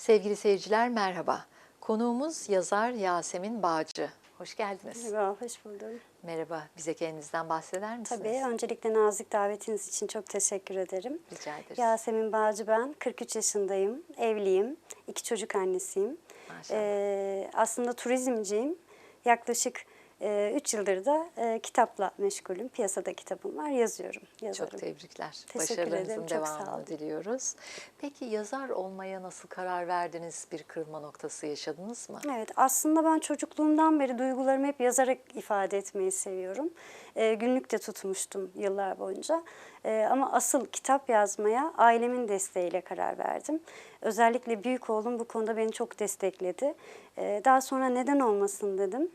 Sevgili seyirciler merhaba. Konuğumuz yazar Yasemin Bağcı. Hoş geldiniz. Merhaba, hoş buldum. Merhaba. Bize kendinizden bahseder misiniz? Tabii, öncelikle nazik davetiniz için çok teşekkür ederim. Rica ederiz. Yasemin Bağcı ben, 43 yaşındayım, evliyim, iki çocuk annesiyim. Maşallah. Ee, aslında turizmciyim. Yaklaşık 3 yıldır da e, kitapla meşgulüm. Piyasada kitabım var, yazıyorum, yazarım. Çok tebrikler. Teşekkür ederim, Başarılarınızın sağ devamını diliyoruz. Peki yazar olmaya nasıl karar verdiniz? Bir kırılma noktası yaşadınız mı? Evet, aslında ben çocukluğumdan beri duygularımı hep yazarak ifade etmeyi seviyorum. Ee, günlük de tutmuştum yıllar boyunca. Ee, ama asıl kitap yazmaya ailemin desteğiyle karar verdim. Özellikle büyük oğlum bu konuda beni çok destekledi. Ee, daha sonra neden olmasın dedim.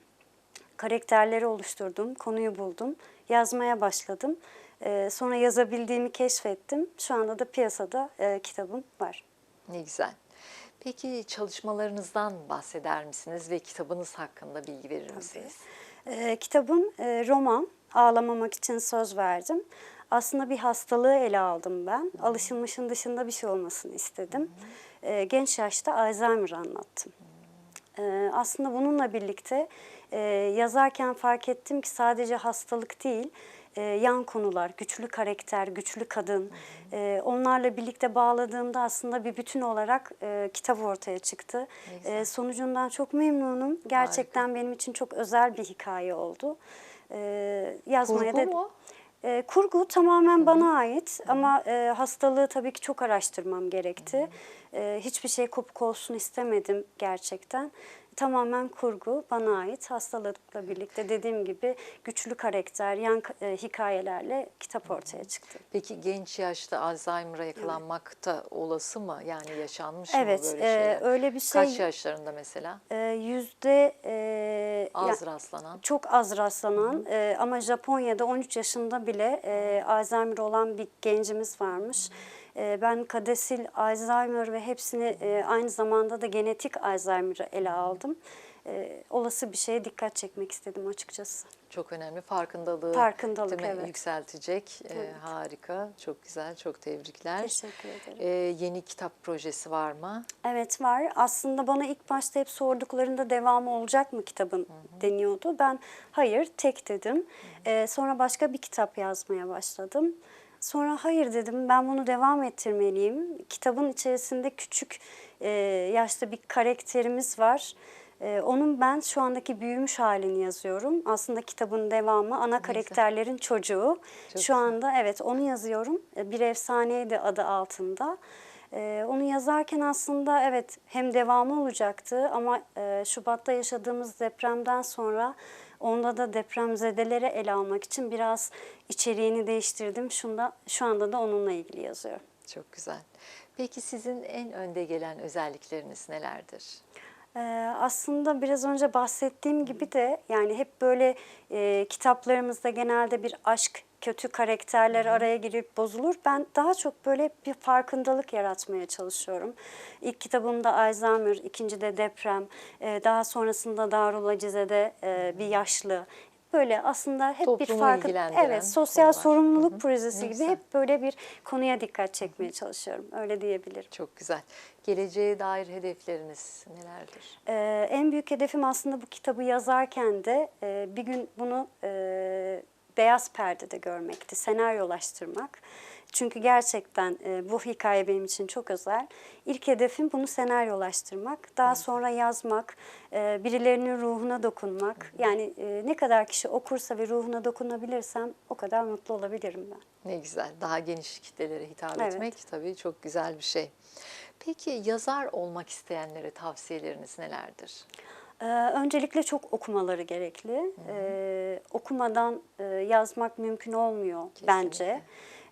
Karakterleri oluşturdum, konuyu buldum, yazmaya başladım. Ee, sonra yazabildiğimi keşfettim. Şu anda da piyasada e, kitabım var. Ne güzel. Peki çalışmalarınızdan bahseder misiniz ve kitabınız hakkında bilgi verir misiniz? Ee, kitabım e, roman. Ağlamamak için söz verdim. Aslında bir hastalığı ele aldım ben. Alışılmışın dışında bir şey olmasını istedim. Ee, genç yaşta Alzheimer anlattım. Ee, aslında bununla birlikte e, yazarken fark ettim ki sadece hastalık değil, e, yan konular, güçlü karakter, güçlü kadın, e, onlarla birlikte bağladığımda aslında bir bütün olarak e, kitap ortaya çıktı. E, sonucundan çok memnunum. Gerçekten benim için çok özel bir hikaye oldu. E, yazmaya Kurgu da mu? E, kurgu tamamen bana ait ama e, hastalığı tabii ki çok araştırmam gerekti. E, hiçbir şey kopuk olsun istemedim gerçekten. Tamamen kurgu bana ait. Hastalıkla birlikte dediğim gibi güçlü karakter, yan e, hikayelerle kitap ortaya çıktı. Peki genç yaşta Alzheimer'a yakalanmak da olası mı? Yani yaşanmış mı Evet, böyle e, şeyler? öyle bir şey. Kaç yaşlarında mesela? e, yüzde e, Az ya- rastlanan. Çok az rastlanan e, ama Japonya'da 13 yaşında bile e, Alzheimer olan bir gencimiz varmış. E, ben kadesil Alzheimer ve hepsini e, aynı zamanda da genetik Alzheimer'ı ele aldım. E, olası bir şeye dikkat çekmek istedim açıkçası. Çok önemli. Farkındalığı Farkındalık, mi? evet. yükseltecek. Evet. harika. Çok güzel. Çok tebrikler. Teşekkür ederim. Ee, yeni kitap projesi var mı? Evet var. Aslında bana ilk başta hep sorduklarında devamı olacak mı kitabın deniyordu. Ben hayır tek dedim. Ee, sonra başka bir kitap yazmaya başladım. Sonra hayır dedim ben bunu devam ettirmeliyim. Kitabın içerisinde küçük e, yaşta bir karakterimiz var. E, onun ben şu andaki büyümüş halini yazıyorum. Aslında kitabın devamı ana karakterlerin çocuğu. Çok şu anda evet onu yazıyorum. E, Bir efsaneydi adı altında. Ee, onu yazarken aslında evet hem devamı olacaktı ama e, Şubat'ta yaşadığımız depremden sonra onda da depremzedelere ele almak için biraz içeriğini değiştirdim. Şunda, şu anda da onunla ilgili yazıyorum. Çok güzel. Peki sizin en önde gelen özellikleriniz nelerdir? Ee, aslında biraz önce bahsettiğim gibi de yani hep böyle e, kitaplarımızda genelde bir aşk, kötü karakterler araya girip bozulur. Ben daha çok böyle bir farkındalık yaratmaya çalışıyorum. İlk kitabımda Alzheimer, ikincide deprem, e, daha sonrasında Darul Acize'de e, bir yaşlı. Böyle aslında hep bir Toplumu farkı ilgilendiren evet sosyal konular. sorumluluk Hı hı. projesi Ne gibi hep böyle bir konuya dikkat çekmeye çalışıyorum. Öyle diyebilirim. Çok güzel. Geleceğe dair hedefleriniz nelerdir? Ee, en büyük hedefim aslında bu kitabı yazarken de e, bir gün bunu e, beyaz perdede görmekti, senaryolaştırmak. Çünkü gerçekten e, bu hikaye benim için çok özel. İlk hedefim bunu senaryolaştırmak, daha sonra yazmak, e, birilerinin ruhuna dokunmak. Yani e, ne kadar kişi okursa ve ruhuna dokunabilirsem o kadar mutlu olabilirim ben. Ne güzel. Daha geniş kitlelere hitap Evet. etmek tabii çok güzel bir şey. Peki yazar olmak isteyenlere tavsiyeleriniz nelerdir? Ee, öncelikle çok okumaları gerekli. Ee, okumadan e, yazmak mümkün olmuyor bence.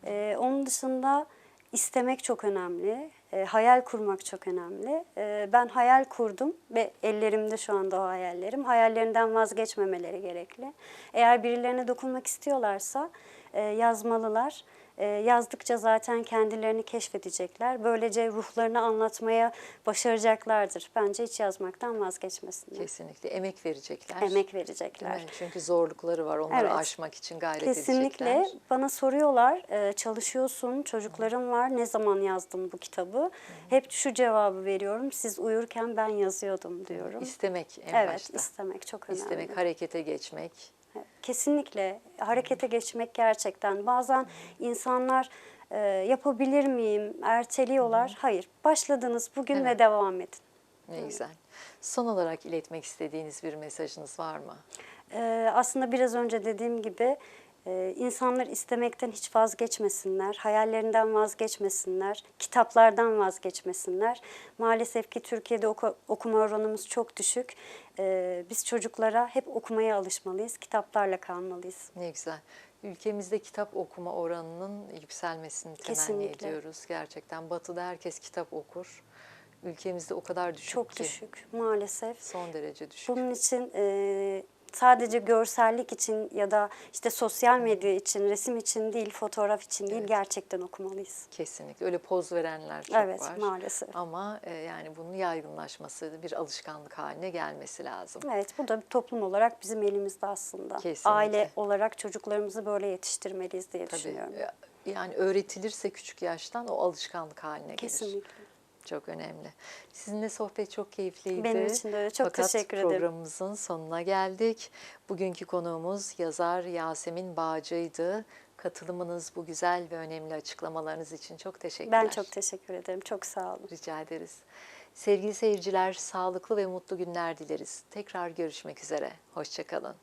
Ee, onun dışında istemek çok önemli. Ee, hayal kurmak çok önemli. Ee, ben hayal kurdum ve ellerimde şu anda o hayallerim. Hayallerinden vazgeçmemeleri gerekli. Eğer birilerine dokunmak istiyorlarsa e, yazmalılar. E, yazdıkça zaten kendilerini keşfedecekler. Böylece ruhlarını anlatmaya başaracaklardır. Bence hiç yazmaktan vazgeçmesinler. Kesinlikle emek verecekler. Emek Değil verecekler. mi? Çünkü zorlukları var. Onları Evet. aşmak için gayret Kesinlikle edecekler. bana soruyorlar e, çalışıyorsun çocuklarım var ne zaman yazdın bu kitabı? Hep şu cevabı veriyorum siz uyurken ben yazıyordum diyorum. İstemek en evet başta. istemek çok önemli. İstemek, harekete geçmek. Kesinlikle harekete geçmek gerçekten. Bazen insanlar e, yapabilir miyim erteliyorlar. Hayır başladınız bugün Evet. ve devam edin. Ne güzel. Son olarak iletmek istediğiniz bir mesajınız var mı? Ee, aslında biraz önce dediğim gibi e, insanlar istemekten hiç vazgeçmesinler, hayallerinden vazgeçmesinler, kitaplardan vazgeçmesinler. Maalesef ki Türkiye'de oku- okuma oranımız çok düşük. Ee, biz çocuklara hep okumaya alışmalıyız, kitaplarla kalmalıyız. Ne güzel. Ülkemizde kitap okuma oranının yükselmesini temenni Kesinlikle. ediyoruz. Gerçekten batıda herkes kitap okur. Ülkemizde o kadar düşük Çok ki. düşük maalesef. Son derece düşük. Bunun için e, sadece görsellik için ya da işte sosyal medya için, resim için değil, fotoğraf için değil, Evet. gerçekten okumalıyız. Kesinlikle. Öyle poz verenler çok Evet, var. maalesef. Ama e, yani bunun yaygınlaşması, bir alışkanlık haline gelmesi lazım. Evet, bu da bir toplum olarak bizim elimizde aslında. Kesinlikle. Aile olarak çocuklarımızı böyle yetiştirmeliyiz diye Tabii. düşünüyorum. Yani öğretilirse küçük yaştan o alışkanlık haline gelir. Kesinlikle. Çok önemli. Sizinle sohbet çok keyifliydi. Benim için de öyle. Çok Fakat teşekkür ederim. programımızın sonuna geldik. Bugünkü konuğumuz yazar Yasemin Bağcı'ydı. Katılımınız, bu güzel ve önemli açıklamalarınız için çok teşekkürler. Ben çok teşekkür ederim. Çok sağ olun. Rica ederiz. Sevgili seyirciler, sağlıklı ve mutlu günler dileriz. Tekrar görüşmek üzere. Hoşçakalın.